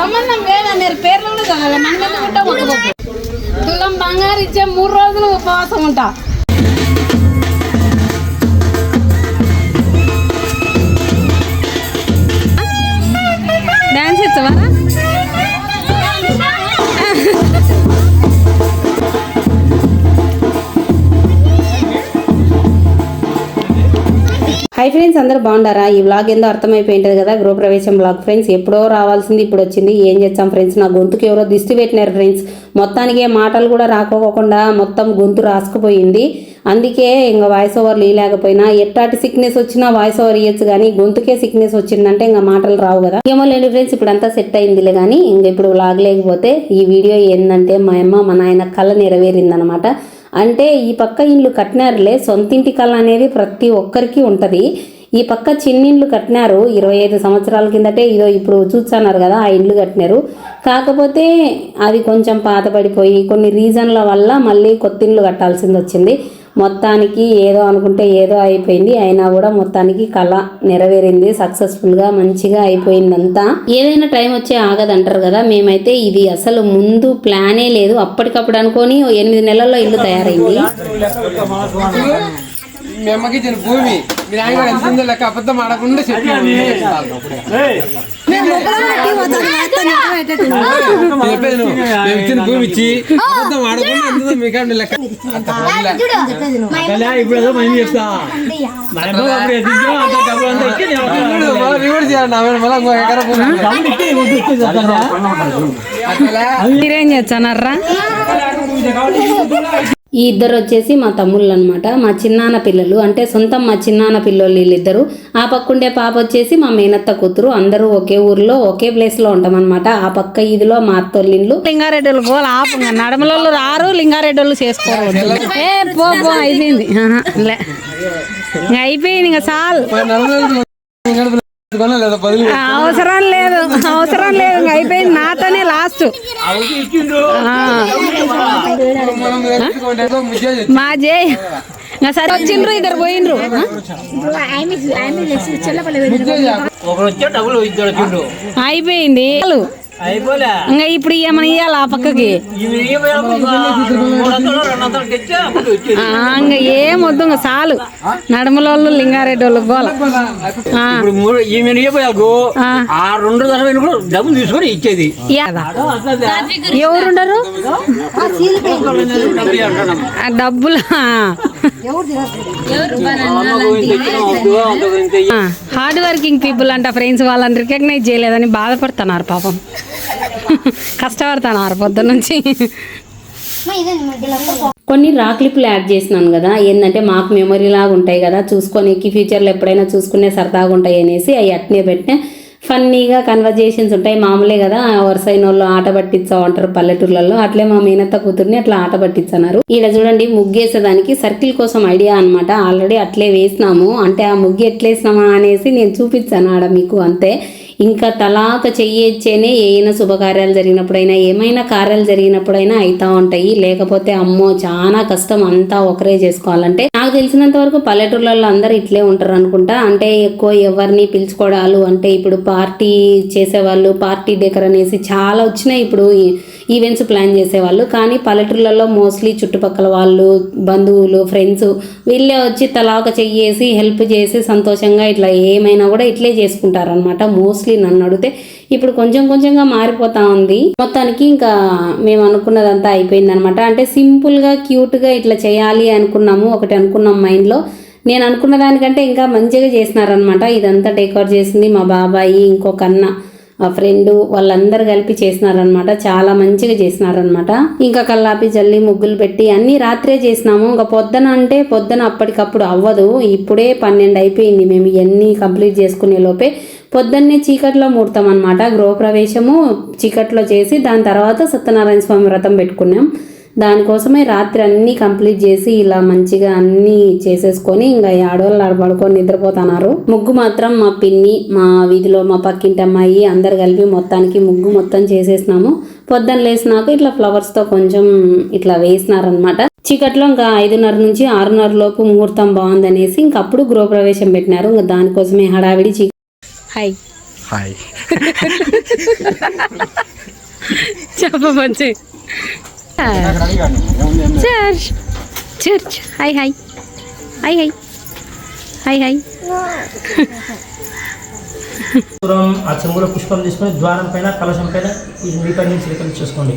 సంబంధం లేదా మీరు పేర్లు కూడా చదవాలి. మన మీద ఉంటా తులం బంగారు ఇచ్చే మూడు రోజులు ఉపవాసం ఉంటా. డాన్స్ ఇచ్చవా హై ఫ్రెండ్స్ అందరూ బాగుండారా ఈ వ్లాగ్ ఏందో అర్థమైపోయింటుంది కదా గృహప్రవేశం వ్లాగ్ ఫ్రెండ్స్ ఎప్పుడో రావాల్సింది ఇప్పుడు వచ్చింది. ఏం చేస్తాం ఫ్రెండ్స్ నా గొంతుకి ఎవరో దిష్టి పెట్టినారు ఫ్రెండ్స్ మొత్తానికి మాటలు కూడా రాకోకుండా మొత్తం గొంతు రాసుకుపోయింది. అందుకే ఇంకా వాయిస్ ఓవర్లు ఇవ్వలేకపోయినా ఎట్టాటి సిక్నెస్ వచ్చినా వాయిస్ ఓవర్ ఇవ్వచ్చు కానీ గొంతుకే సిక్నెస్ వచ్చిందంటే ఇంకా మాటలు రావు కదా. ఏమో లేండి ఫ్రెండ్స్ ఇప్పుడు అంతా సెట్ అయిందిలే కానీ ఇంక ఇప్పుడు లాగలేకపోతే లేకపోతే ఈ వీడియో ఏంటంటే మా అమ్మ మా నాయన కళ నెరవేరిందనమాట. అంటే ఈ పక్క ఇల్లు కట్టినారులే సొంతింటి కళ అనేది ప్రతి ఒక్కరికి ఉంటుంది. ఈ పక్క చిన్నిండ్లు కట్టినారు ఇరవై ఐదు సంవత్సరాల కిందటే ఇదో ఇప్పుడు చూస్తున్నారు కదా ఆ ఇండ్లు కట్టినారు. కాకపోతే అది కొంచెం పాతపడిపోయి కొన్ని రీజన్ల వల్ల మళ్ళీ కొత్త ఇండ్లు కట్టాల్సింది వచ్చింది మొత్తానికి ఏదో అనుకుంటే ఏదో అయిపోయింది. అయినా కూడా మొత్తానికి కళ నెరవేరింది. సక్సెస్ఫుల్గా మంచిగా అయిపోయిందంతా. ఏదైనా టైం వచ్చే ఆగదంటారు కదా. మేమైతే ఇది అసలు ముందు ప్లానే లేదు. అప్పటికప్పుడు అనుకొని ఎనిమిది నెలల్లో ఇల్లు తయారైంది. భూమి. ఉందో లెక్క అబద్ధం ఆడకుండా చెప్పి. చెప్పేది మేము ఇచ్చిన భూమి ఇచ్చి అబద్ధం ఆడకుండా ఎంత ఉందో మీకు లెక్క. ఇప్పుడు మీద? అట్లా మీరేం చేస్తున్నారా? ఈ ఇద్దరు వచ్చేసి మా తమ్ముళ్ళు అనమాట మా చిన్నాన్న పిల్లలు. అంటే సొంతం మా చిన్నాన్న పిల్లలు వీళ్ళిద్దరు. ఆ పక్కుండే పాప వచ్చేసి మా మేనత్త కూతురు. అందరూ ఒకే ఊర్లో ఒకే ప్లేస్లో ఉంటామన్నమాట. ఆ పక్క ఇదిలో మా అత్తోళ్ళిండ్లు. లింగారెడ్డి గోల ఆపు నడమలోళ్ళు రారు లింగారెడ్డి చేసుకోవద్దు. ఏ పో పో అయిపోయింది. లే. అయిపోయింది ఇంకా చాలు. అవసరం లేదు. అవసరం లేదు. ఇంకా అయిపోయింది నాతోనే లాస్ట్. మా జై ఇంకా సరే వచ్చిండ్రు ఇద్దరు పోయిండ్రు. అయిపోయింది. ఇంకా ఇప్పుడు ఏమైనా ఇవ్వాలి ఆ పక్కకి? ఇంకా ఏం వద్దు ఇంకా చాలు. నడమలోళ్ళు లింగారెడ్డి వాళ్ళు గోల ఆ, రెండు డబ్బులు తీసుకొని ఇచ్చేది? ఎవరుండరు? డబ్బులు. హార్డ్ వర్కింగ్ పీపుల్ అంట ఫ్రెండ్స్ వాళ్ళని రికగ్నైజ్ చేయలేదని బాధపడుతున్నారు పాపం. కష్టపడతాను పొద్దు నుంచి. కొన్ని రా క్లిప్లు యాడ్ చేసినాను కదా ఏంటంటే మాకు మెమరీ లాగా ఉంటాయి కదా చూసుకోనికి ఫ్యూచర్లో ఎప్పుడైనా చూసుకునే సరదాగా ఉంటాయి అనేసి అవి అట్నే పెట్టిన. ఫన్నీగా కన్వర్జేషన్స్ ఉంటాయి మామూలే కదా వరుసైన వాళ్ళు ఆట పట్టించావు అంటారు పల్లెటూర్లలో అట్లే మా మేనత్త కూతుర్ని అట్లా ఆట పట్టించన్నారు. ఈడ చూడండి ముగ్గేసేదానికి సర్కిల్ కోసం ఐడియా అన్నమాట. ఆల్రెడీ అట్లే వేసినాము అంటే ఆ ముగ్గు ఎట్లేసినామా అనేసి నేను చూపించాను ఆడ మీకు అంతే. ఇంకా తలాక చెయ్యొచ్చేనే ఏమైనా శుభకార్యాలు జరిగినప్పుడైనా ఏమైనా కార్యాలు జరిగినప్పుడైనా అవుతా ఉంటాయి. లేకపోతే అమ్మో చాలా కష్టం అంతా ఒకరే చేసుకోవాలంటే. నాకు తెలిసినంత వరకు పల్లెటూర్లలో అందరూ ఇట్లే ఉంటారు అనుకుంటా. అంటే ఎక్కువ ఎవరిని పిలుచుకోవడాలు అంటే ఇప్పుడు పార్టీ చేసేవాళ్ళు పార్టీ డెకర్ అనేసి చాలా వచ్చినాయి ఇప్పుడు ఈవెంట్స్ ప్లాన్ చేసేవాళ్ళు. కానీ పల్లెటూర్లలో మోస్ట్లీ చుట్టుపక్కల వాళ్ళు బంధువులు ఫ్రెండ్స్ వీళ్ళే వచ్చి తలా ఒక చెయ్యేసి హెల్ప్ చేసి సంతోషంగా ఇట్లా ఏమైనా కూడా ఇట్లే చేసుకుంటారనమాట మోస్ట్లీ నన్ను అడిగితే ఇప్పుడు కొంచెం కొంచెంగా మారిపోతా ఉంది. మొత్తానికి ఇంకా మేము అనుకున్నదంతా అయిపోయింది అనమాట అంటే సింపుల్గా క్యూట్గా ఇట్లా చేయాలి అనుకున్నాము. ఒకటి అనుకున్నాం మైండ్లో నేను అనుకున్న దానికంటే ఇంకా మంచిగా చేసినారనమాట ఇదంతా డెకరేట్ చేసింది మా బాబాయి ఇంకొక అన్న ఆ ఫ్రెండ్ వాళ్ళందరూ కలిపి చేసినారనమాట చాలా మంచిగా చేసినారనమాట ఇంకా కల్లాపి జల్లి ముగ్గులు పెట్టి అన్ని రాత్రే చేసినాము. ఇంకా పొద్దున అంటే పొద్దున అప్పటికప్పుడు అవ్వదు. ఇప్పుడే పన్నెండు అయిపోయింది. మేము ఇవన్నీ కంప్లీట్ చేసుకునే లోపే పొద్దున్నే చీకట్లో ముడతాం అనమాట గృహప్రవేశము చీకట్లో చేసి దాని తర్వాత సత్యనారాయణ స్వామి వ్రతం పెట్టుకున్నాం. దానికోసమే రాత్రి అన్నీ కంప్లీట్ చేసి ఇలా మంచిగా అన్నీ చేసేసుకొని ఇంకా ఆడవాళ్ళు ఆడ పడుకొని నిద్రపోతున్నారు. ముగ్గు మాత్రం మా పిన్ని మా వీధిలో మా పక్కింటి అమ్మాయి అందరు కలిపి మొత్తానికి ముగ్గు మొత్తం చేసేసినాము. పొద్దున్న లేసినాక ఇట్లా ఫ్లవర్స్తో కొంచెం ఇట్లా వేసినారనమాట చీకట్లో ఇంకా ఐదున్నర నుంచి ఆరున్నర లోపు ముహూర్తం బాగుందనేసి ఇంకప్పుడు గృహప్రవేశం పెట్టినారు. ఇంకా దానికోసమే హడావిడి చీ హాయ్ హాయ్ చెప్ప మంచి church. Church. Hi hi. Hi hi. Hi hi. ఆ చెంబులో పుష్పం తీసుకొని ద్వారం పైన కలశం పైన ఈ మీ పైన నుంచి చేసుకోండి.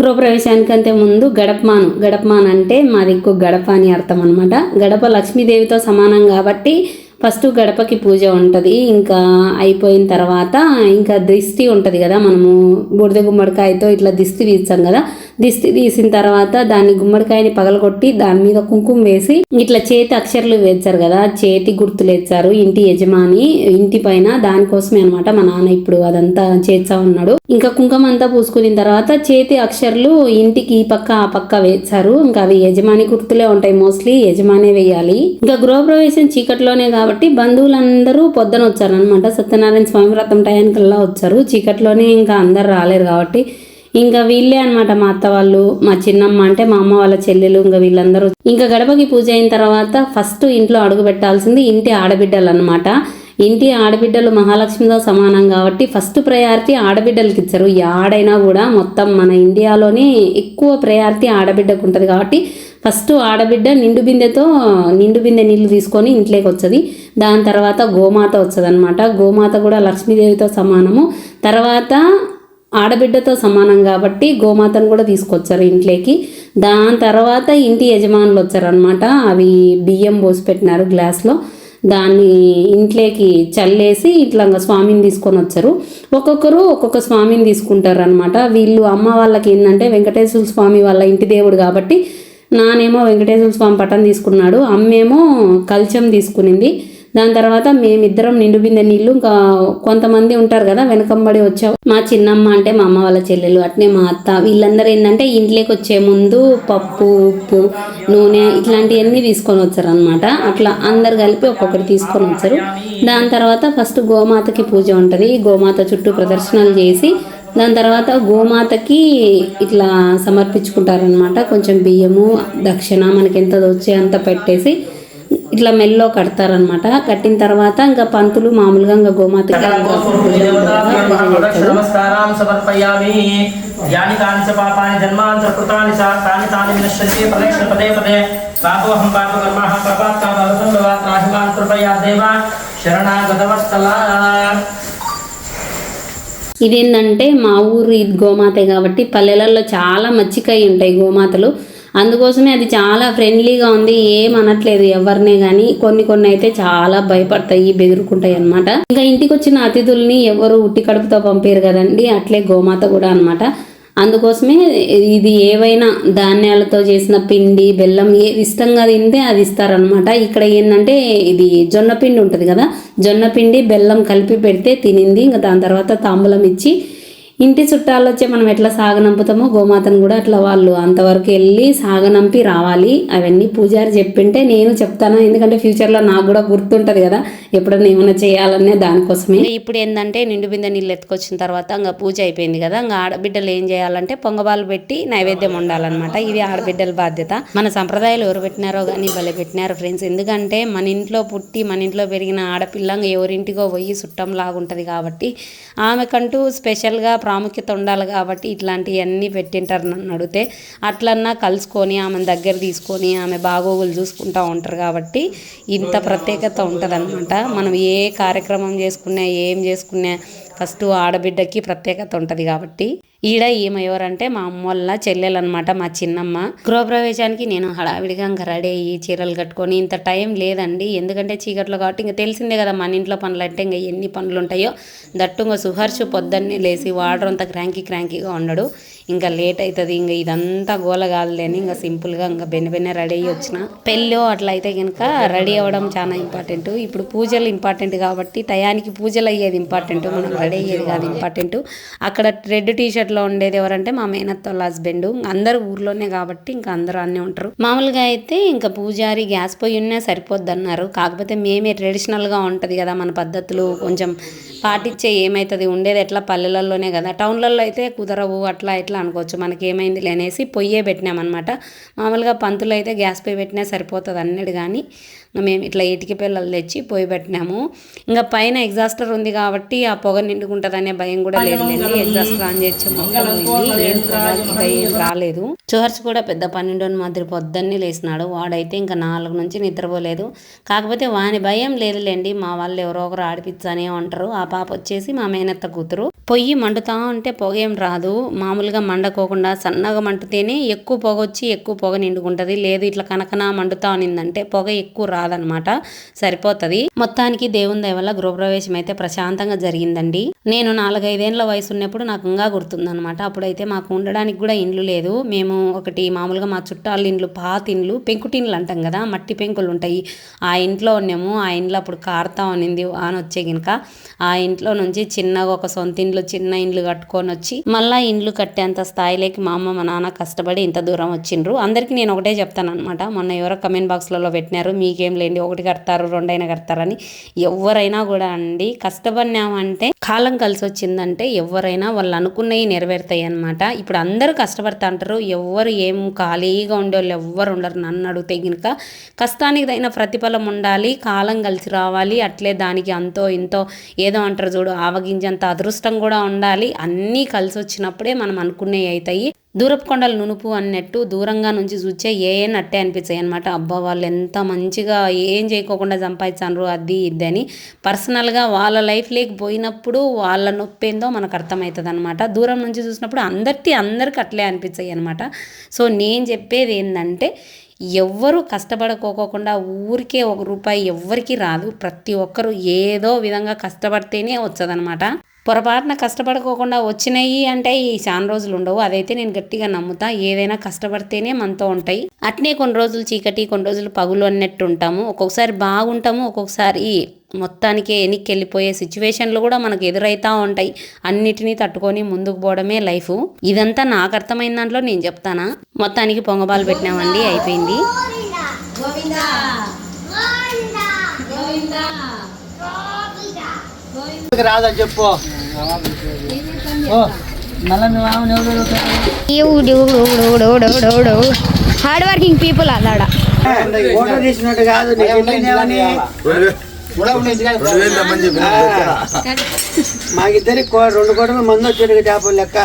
గృహప్రవేశానికంటే ముందు గడపమాను. గడపమాన్ అంటే మాది ఎక్కువ గడప అని అర్థం అనమాట గడప లక్ష్మీదేవితో సమానం కాబట్టి ఫస్ట్ గడపకి పూజ ఉంటుంది. ఇంకా అయిపోయిన తర్వాత ఇంకా దిష్టి ఉంటుంది కదా మనము బుడిద గుమ్మడికాయతో ఇట్లా దిష్టి తీస్తాం కదా దిష్టి తీసిన తర్వాత దాన్ని గుమ్మడికాయని పగలగొట్టి దాని మీద కుంకుమ వేసి ఇట్లా చేతి అక్షరాలు వేస్తారు కదా చేతి గుర్తులు వేస్తారు ఇంటి యజమాని ఇంటి పైన దానికోసమే అనమాట మా నాన్న ఇప్పుడు అదంతా చేస్తా ఉన్నాడు. ఇంకా కుంకుమ అంతా పూసుకున్న తర్వాత చేతి అక్షరాలు ఇంటికి ఈ పక్క ఆ పక్క వేస్తారు ఇంకా అవి యజమాని గుర్తులే ఉంటాయి మోస్ట్లీ యజమానే వేయాలి. ఇంకా గృహప్రవేశం చీకట్లోనే కాబట్టి బంధువులందరూ పొద్దున వచ్చారనమాట సత్యనారాయణ స్వామి వ్రతం టయానికల్లా వచ్చారు. చీకట్లోనే ఇంకా అందరు రాలేరు కాబట్టి ఇంకా వీళ్ళే అనమాట మా అత్త వాళ్ళు మా చిన్నమ్మ అంటే మా అమ్మ వాళ్ళ చెల్లెలు ఇంకా వీళ్ళందరూ. ఇంకా గడపకి పూజ అయిన తర్వాత ఫస్ట్ ఇంట్లో అడుగు పెట్టాల్సింది ఇంటి ఆడబిడ్డలు అనమాట ఇంటి ఆడబిడ్డలు మహాలక్ష్మితో సమానం కాబట్టి ఫస్ట్ ప్రయారిటీ ఆడబిడ్డలకి ఇచ్చారు. ఆడైనా కూడా మొత్తం మన ఇండియాలోనే ఎక్కువ ప్రయారిటీ ఆడబిడ్డకు ఉంటుంది కాబట్టి ఫస్ట్ ఆడబిడ్డ నిండు బిందెతో నిండు బిందె నీళ్ళు తీసుకొని ఇంట్లోకి వచ్చేది దాని తర్వాత గోమాత వచ్చదనమాట గోమాత కూడా లక్ష్మీదేవితో సమానము. తర్వాత ఆడబిడ్డతో సమానం కాబట్టి గోమాతను కూడా తీసుకొచ్చారు ఇంట్లోకి. దాని తర్వాత ఇంటి యజమానులు వచ్చారనమాట అవి బియ్యం పోసి పెట్టినారు గ్లాస్లో. దాన్ని ఇంట్లోకి చల్లేసి ఇట్లా స్వామిని తీసుకొని వచ్చారు. ఒక్కొక్కరు ఒక్కొక్క స్వామిని తీసుకుంటారు అనమాట వీళ్ళు అమ్మ వాళ్ళకి ఏంటంటే వెంకటేశ్వర స్వామి వాళ్ళ ఇంటి దేవుడు కాబట్టి నానేమో వెంకటేశ్వర స్వామి పటం తీసుకున్నాడు. అమ్మేమో కల్చం తీసుకునింది. దాని తర్వాత మేమిద్దరం నిండుబింద నీళ్ళు ఇంకా కొంతమంది ఉంటారు కదా వెనకంబడి వచ్చావు. మా చిన్నమ్మ అంటే మా అమ్మ వాళ్ళ చెల్లెలు అట్నే మా అత్త. వీళ్ళందరూ ఏంటంటే ఇంట్లోకి వచ్చే ముందు పప్పు ఉప్పు నూనె ఇట్లాంటివన్నీ తీసుకొని వచ్చారు అనమాట అట్లా అందరు కలిపి ఒక్కొక్కటి తీసుకొని వచ్చారు. దాని తర్వాత ఫస్ట్ గోమాతకి పూజ ఉంటుంది. గోమాత చుట్టూ ప్రదర్శనలు చేసి దాని తర్వాత గోమాతకి ఇట్లా సమర్పించుకుంటారనమాట కొంచెం బియ్యము దక్షిణ మనకి ఎంత వచ్చే అంత పెట్టేసి ఇట్లా మెల్లో కడతారనమాట కట్టిన తర్వాత ఇంకా పంతులు మామూలుగా ఇంకా గోమాతకి ఇంకా పూజ ఉంటుంది కదా, పూజ చేస్తారు. నమస్కారం సమర్పయామి. యాని కాని చ పాపాని జన్మాని చ కృతాని చ తాని తాని వినశ్యంతి ప్రదక్షిణ పదే పదే. పాపోహం పాపకర్మః పాపాత్మా సంభవాత్ రాహిమాన్ కృపయా దేవ శరణాగతవత్సలా. ఇదేంటంటే మా ఊరు ఇది గోమాతే కాబట్టి పల్లెలలో చాలా మచ్చికై ఉంటాయి గోమాతలు. అందుకోసమే అది చాలా ఫ్రెండ్లీగా ఉంది ఏం అనట్లేదు ఎవరినే కానీ కొన్ని కొన్ని అయితే చాలా భయపడతాయి బెదురుకుంటాయి అన్నమాట. ఇంకా ఇంటికి వచ్చిన అతిథుల్ని ఎవరు ఉట్టి కడుపుతో పంపారు కదండి అట్లే గోమాత కూడా అనమాట అందుకోసమే ఇది ఏవైనా ధాన్యాలతో చేసిన పిండి బెల్లం ఏది ఇష్టంగా తింటే అది ఇస్తారనమాట ఇక్కడ ఏంటంటే ఇది జొన్న పిండి ఉంటుంది కదా జొన్న పిండి బెల్లం కలిపి పెడితే తినింది ఇంకా దాని తర్వాత తాంబూలం ఇచ్చి ఇంటి చుట్టాలు వచ్చే మనం ఎట్లా సాగనంపుతామో గోమాతను కూడా అట్లా వాళ్ళు అంతవరకు వెళ్ళి సాగనంపి రావాలి. అవన్నీ పూజారి చెప్పింటే నేను చెప్తాను. ఎందుకంటే ఫ్యూచర్లో నాకు కూడా గుర్తుంటుంది కదా ఎప్పుడన్నా ఏమైనా చేయాలనే దానికోసమే. ఇప్పుడు ఏంటంటే నిండు బిందె నీళ్ళు ఎత్తుకొచ్చిన తర్వాత ఇంకా పూజ అయిపోయింది కదా ఇంకా ఆడబిడ్డలు ఏం చేయాలంటే పొంగబాలు పెట్టి నైవేద్యం ఉండాలన్నమాట ఇది ఆడబిడ్డల బాధ్యత. మన సంప్రదాయాలు ఎవరు పెట్టినారో కానీ భలే పెట్టినారు ఫ్రెండ్స్. ఎందుకంటే మన ఇంట్లో పుట్టి మన ఇంట్లో పెరిగిన ఆడపిల్ల ఎవరింటికో పోయి చుట్టం లాగుంటుంది కాబట్టి ఆమెకంటూ స్పెషల్గా ప్రాముఖ్యత ఉండాలి కాబట్టి ఇట్లాంటివన్నీ పెట్టింటారు నన్ను అడిగితే. అట్లన్నా కలుసుకొని ఆమెను దగ్గర తీసుకొని ఆమె బాగోగులు చూసుకుంటూ ఉంటారు కాబట్టి ఇంత ప్రత్యేకత ఉంటుంది మనం ఏ కార్యక్రమం చేసుకున్నా ఏం చేసుకున్నా ఫస్ట్ ఆడబిడ్డకి ప్రత్యేకత ఉంటుంది కాబట్టి. ఈడ ఈమె ఎవరంటే మా అమ్మ వాళ్ళ చెల్లెలు అనమాట మా చిన్నమ్మ. గృహప్రవేశానికి నేను హడావిడిగా ఇంకా రెడీ అయ్యి చీరలు కట్టుకొని ఇంత టైం లేదండి. ఎందుకంటే చీకట్లో కాబట్టి ఇంకా తెలిసిందే కదా మన ఇంట్లో పనులు అంటే ఇంకా ఎన్ని పనులు ఉంటాయో దట్టు ఇంకా సుహర్షు పొద్దున్నే లేచి వాడర్ అంతా క్రాంకీ క్రాంకీగా ఉండడు ఇంకా లేట్ అవుతుంది ఇంకా ఇదంతా గోల కాదులే అని ఇంకా సింపుల్గా ఇంకా బెన్న బెన్న రెడీ అయ్యి వచ్చిన. పెళ్ళి అట్లా అయితే కనుక రెడీ అవ్వడం చాలా ఇంపార్టెంట్. ఇప్పుడు పూజలు ఇంపార్టెంట్ కాబట్టి టయానికి పూజలు అయ్యేది ఇంపార్టెంట్ మనం రెడీ అయ్యేది కాదు ఇంపార్టెంట్. అక్కడ రెడ్ టీ షర్ట్లో ఉండేది ఎవరంటే మా మేనత్తోళ్ళ హస్బెండ్. అందరు ఊర్లోనే కాబట్టి ఇంకా అందరూ అన్నీ ఉంటారు. మామూలుగా అయితే ఇంకా పూజారి గ్యాస్ పొయ్యి ఉన్నా సరిపోద్ది అన్నారు కాకపోతే మేమే ట్రెడిషనల్గా ఉంటుంది కదా మన పద్ధతులు కొంచెం పాటించే ఏమవుతుంది ఉండేది ఎట్లా పల్లెలలోనే కదా. టౌన్లలో అయితే కుదరవు అట్లా ఇట్లా అనుకోవచ్చు. మనకి ఏమైంది లేనేసి పొయ్యే పెట్టినామన్నమాట. మామూలుగా పంతులు అయితే గ్యాస్ పొయ్యి పెట్టినా సరిపోతుంది అన్నాడు కానీ మేము ఇట్లా ఇటుక పిల్లలు తెచ్చి పొయ్యి పెట్టినాము. ఇంకా పైన ఎగ్జాస్టర్ ఉంది కాబట్టి ఆ పొగ నిండుకుంటుంది అనే భయం కూడా లేదులేండి ఎగ్జాస్టర్ ఆన్ చేసే మొత్తం ఏం ఏం రాలేదు. చోర్స్ కూడా పెద్ద పన్నెండు మాదిరి పొద్దున్నే లేచినాడు. వాడైతే ఇంకా నాలుగు నుంచి నిద్రపోలేదు. కాకపోతే వాని భయం లేదులేండి. మా వాళ్ళు ఎవరో ఒకరు ఆడిపించనే ఉంటారు. ఆ పాప వచ్చేసి మా మేనత్త కూతురు. పొయ్యి మండుతా ఉంటే పొగ ఏం రాదు. మామూలుగా మండకోకుండా సన్నగా మంటితేనే ఎక్కువ పొగ వచ్చి ఎక్కువ పొగ నిండుకుంటుంది. లేదు ఇట్లా కనకన మండుతా ఉన్నిందంటే పొగ ఎక్కువ రాదనమాట సరిపోతుంది. మొత్తానికి దేవుని దయవల్ల గృహప్రవేశం అయితే ప్రశాంతంగా జరిగిందండి. నేను నాలుగైదేళ్ళ వయసు ఉన్నప్పుడు నాకు ఇంకా గుర్తుందనమాట. అప్పుడైతే మాకు ఉండడానికి కూడా ఇండ్లు లేదు. మేము ఒకటి మామూలుగా మా చుట్టాల ఇండ్లు పాత ఇండ్లు పెంకుటిండ్లు అంటాం కదా మట్టి పెంకులు ఉంటాయి. ఆ ఇంట్లో ఉన్నాము. ఆ ఇంట్లో అప్పుడు కారుతా ఉన్నింది అని వచ్చే గినక. ఆ ఇంట్లో నుంచి చిన్నగా ఒక సొంత ఇండ్లు చిన్న ఇండ్లు కట్టుకొని వచ్చి మళ్ళా ఇండ్లు కట్టేంత స్థాయిలోకి మా అమ్మ మా నాన్న కష్టపడి ఇంత దూరం వచ్చిండ్రు. అందరికీ నేను ఒకటే చెప్తాను అనమాట మొన్న ఎవరో కమెంట్ బాక్స్లలో పెట్టినారు మీకే లేండి ఒకటి కడతారు రెండైనా కడతారని ఎవరైనా కూడా అండి కష్టపడినామంటే కాలం కలిసి వచ్చిందంటే ఎవరైనా వాళ్ళు అనుకున్నవి నెరవేరుతాయి అనమాట ఇప్పుడు అందరూ కష్టపడతా అంటారు ఎవరు ఏం ఖాళీగా ఉండేవాళ్ళు ఎవ్వరు ఉండరు. నన్ను అడిగితే గినక కష్టానికి తగిన ప్రతిఫలం ఉండాలి కాలం కలిసి రావాలి అట్లే దానికి అంతో ఇంతో ఏదో అంటారు చూడు ఆవగింజంత అదృష్టం కూడా ఉండాలి. అన్నీ కలిసి వచ్చినప్పుడే మనం అనుకునేవి అవుతాయి. దూరపు కొండలు నునుపు అన్నట్టు దూరంగా నుంచి చూచే ఏ అట్టే నట్టే అనిపించాయి అనమాట అబ్బా వాళ్ళు ఎంత మంచిగా ఏం చేయకోకుండా సంపాదించారు అది ఇది అని. పర్సనల్గా వాళ్ళ లైఫ్ లేకి పోయినప్పుడు వాళ్ళ నొప్పి ఏందో మనకు అర్థమవుతుంది అనమాట దూరం నుంచి చూసినప్పుడు అందరికీ అందరికి అట్లే అనిపించాయి అనమాట సో నేను చెప్పేది ఏంటంటే ఎవ్వరూ కష్టపడుకోకుండా ఊరికే ఒక రూపాయి ఎవ్వరికి రాదు. ప్రతి ఒక్కరు ఏదో విధంగా కష్టపడితేనే వచ్చదనమాట పొరపాటున కష్టపడుకోకుండా వచ్చినాయి అంటే ఈ చాలా రోజులు ఉండవు. అదైతే నేను గట్టిగా నమ్ముతా. ఏదైనా కష్టపడితేనే మనతో ఉంటాయి. అట్నే కొన్ని రోజులు చీకటి కొన్ని రోజులు పగులు అన్నట్టు ఉంటాము. ఒక్కొక్కసారి బాగుంటాము. ఒక్కొక్కసారి మొత్తానికి వెనక్కి వెళ్ళిపోయే సిచ్యువేషన్లు కూడా మనకు ఎదురైతా ఉంటాయి. అన్నిటినీ తట్టుకొని ముందుకు పోవడమే లైఫ్. ఇదంతా నాకు అర్థమైన దాంట్లో నేను చెప్తానా. మొత్తానికి పొంగబాలు పెట్టినామండి. అయిపోయింది. రాదని చెప్పు. హార్డ్ వర్కింగ్ పీపుల్ అన్నాడ ఫోటో తీసినట్టు కాదు? మాకిద్దరి కో- రెండు కోట్ల మంది వచ్చాడు చేపలు లెక్క.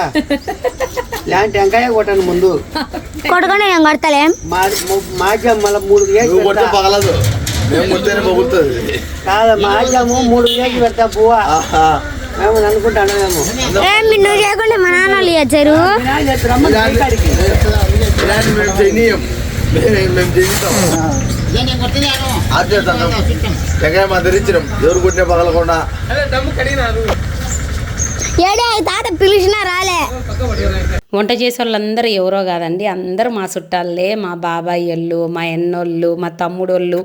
లాంటి వెంకాయ కొట్టాను ముందు. కొడుకొని నేను కొడతలేం? మా మాధ్యం మళ్ళీ మూడు పగలదు. మేము కొడితేనే పగులుతుంది కాదు మాధ్యము మూడు వేసి పెడతా పువ్వ మేము అనుకుంటాను మేము. ఏం మీరు నువ్వు చేయకుండా మా నాన్న వాళ్ళు చేశారు. వినాయకుడు చెప్పి రమ్మని పై కాడికి. ఇలాంటి మేము చేయనీయం మేము మేము చేయిస్తాం ఆచేస్తాం ఎక్కడ మా ధరించినాం ఎవరు కొట్టిన పగలకుండా. అదే దమ్ము కడిగినారు. ఏడే తాత పిలిచినా రాలే. వంట చేసే వాళ్ళందరూ ఎవరో కాదండి అందరూ మా చుట్టాలే మా బాబాయ్యోళ్ళు మా ఎన్నోళ్ళు మా తమ్ముడోళ్ళు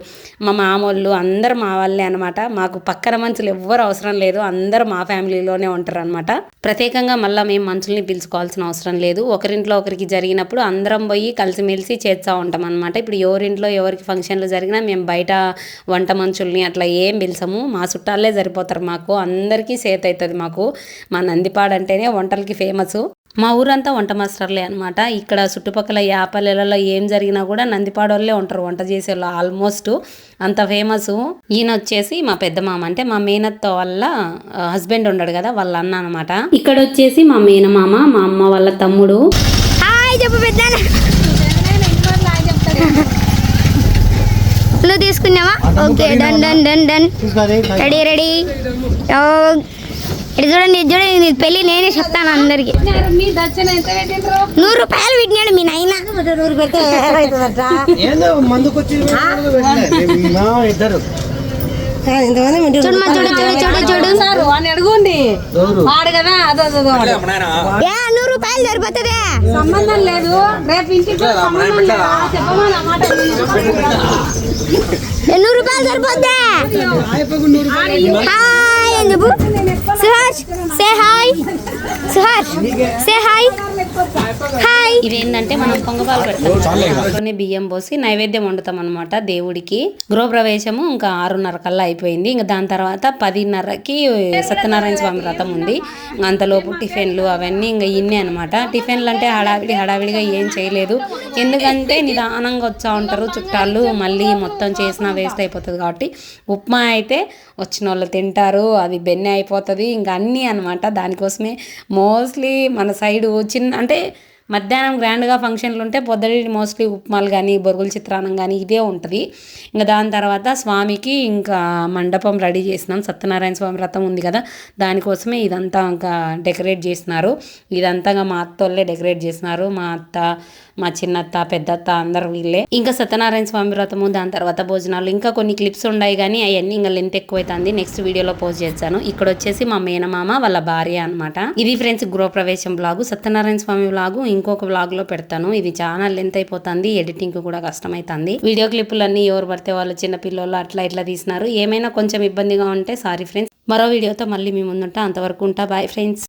మా మామోళ్ళు అందరూ మా వాళ్ళే అనమాట మాకు పక్కన మనుషులు ఎవ్వరు అవసరం లేదు అందరూ మా ఫ్యామిలీలోనే ఉంటారు అనమాట ప్రత్యేకంగా మళ్ళీ మేము మనుషుల్ని పిలుచుకోవాల్సిన అవసరం లేదు. ఒకరింట్లో ఒకరికి జరిగినప్పుడు అందరం పోయి కలిసిమెలిసి చేస్తూ ఉంటాం అనమాట ఇప్పుడు ఎవరింట్లో ఎవరికి ఫంక్షన్లు జరిగినా మేము బయట వంట మనుషుల్ని అట్లా ఏం పిలిచాము మా చుట్టాలే సరిపోతారు మాకు. అందరికీ సేత్ అవుతుంది మాకు. మా నందిపాడు అంటేనే వంటలకి ఫేమస్. మా ఊరంతా వంట మాస్టర్లే అనమాట ఇక్కడ చుట్టుపక్కల యాపల్లెలలో ఏం జరిగినా కూడా నందిపాడు వాళ్ళే ఉంటారు వంట చేసేవాళ్ళు ఆల్మోస్ట్ అంత ఫేమస్. ఈయన వచ్చేసి మా పెద్ద మామ అంటే మా మేనత్త వాళ్ళ హస్బెండ్ ఉన్నాడు కదా వాళ్ళ అన్న అనమాట ఇక్కడ వచ్చేసి మా మేనమామ మా అమ్మ వాళ్ళ తమ్ముడు. చెప్పు పెద్ద తీసుకున్నావా? Okay done done done done. Ready ready ఇది చూడండి ఇది చూడండి ఇది పెళ్ళి నేనే చెప్తాను అందరికి. నూరు రూపాయలు పెట్టినాడు మీ నాయన. నూరు పెడితే ఇద్దరు. నూరు రూపాయలు సరిపోతుందే? సంబంధం లేదు. రేపు ఇంటికి నూరు రూపాయలు సరిపోద్దే? చెప్పు Suhash say hi Suhash say hi hi ఇదేంటంటే మనం పొంగపాలు పెడతాం. బియ్యం పోసి నైవేద్యం వండుతాం అనమాట దేవుడికి. గృహప్రవేశము ఇంకా ఆరున్నర కల్లా అయిపోయింది. ఇంకా దాని తర్వాత పదిన్నరకి సత్యనారాయణ స్వామి వ్రతం ఉంది. ఇంకా అంతలోపు టిఫిన్లు అవన్నీ ఇంకా ఇన్నే అనమాట టిఫిన్లు అంటే హడావిడి హడావిడిగా ఏం చేయలేదు. ఎందుకంటే నిదానంగా వచ్చా ఉంటారు. చుట్టాలు మళ్ళీ మొత్తం చేసినా వేస్ట్ అయిపోతుంది కాబట్టి ఉప్మా అయితే వచ్చిన వాళ్ళు తింటారు. అది బెన్నె అయిపోతుంది. ఇంకా అన్నీ అనమాట దానికోసమే మోస్ట్లీ మన సైడు చిన్న అంటే మధ్యాహ్నం గ్రాండ్గా ఫంక్షన్లు ఉంటే పొద్దుటి మోస్ట్లీ ఉప్మాలు కానీ బొరుగుల చిత్రాన్నం కానీ ఇదే ఉంటుంది. ఇంకా దాని తర్వాత స్వామికి ఇంకా మండపం రెడీ చేసినాం. సత్యనారాయణ స్వామి వ్రతం ఉంది కదా దానికోసమే ఇదంతా ఇంకా డెకరేట్ చేసినారు. ఇదంతా ఇంకా మా అత్తోళ్ళే డెకరేట్ చేసినారు. మా అత్త మా చిన్నత్త పెద్దత్త అందరూ వీళ్ళే. ఇంకా సత్యనారాయణ స్వామి వ్రతము దాని తర్వాత భోజనాలు. ఇంకా కొన్ని క్లిప్స్ ఉన్నాయి కానీ అవన్నీ ఇంకా లెంత్ ఎక్కువైతుంది. నెక్స్ట్ వీడియోలో పోస్ట్ చేస్తాను. ఇక్కడ వచ్చేసి మా మేనమామ వాళ్ళ భార్య అన్నమాట. ఇది ఫ్రెండ్స్ గృహప్రవేశం బ్లాగు సత్యనారాయణ స్వామి బ్లాగు ఇంకొక బ్లాగ్లో పెడతాను. ఇది చాలా లెంత్ అయిపోతుంది. ఎడిటింగ్ కూడా కష్టమైతుంది. వీడియో క్లిప్పులన్నీ ఎవరు పడితే వాళ్ళు చిన్న పిల్లలు అట్లా ఇట్లా తీసినారు. ఏమైనా కొంచెం ఇబ్బందిగా ఉంటే సారీ ఫ్రెండ్స్ మరో వీడియోతో మళ్ళీ మీ ముందుంటా. అంతవరకు ఉంటా. Bye friends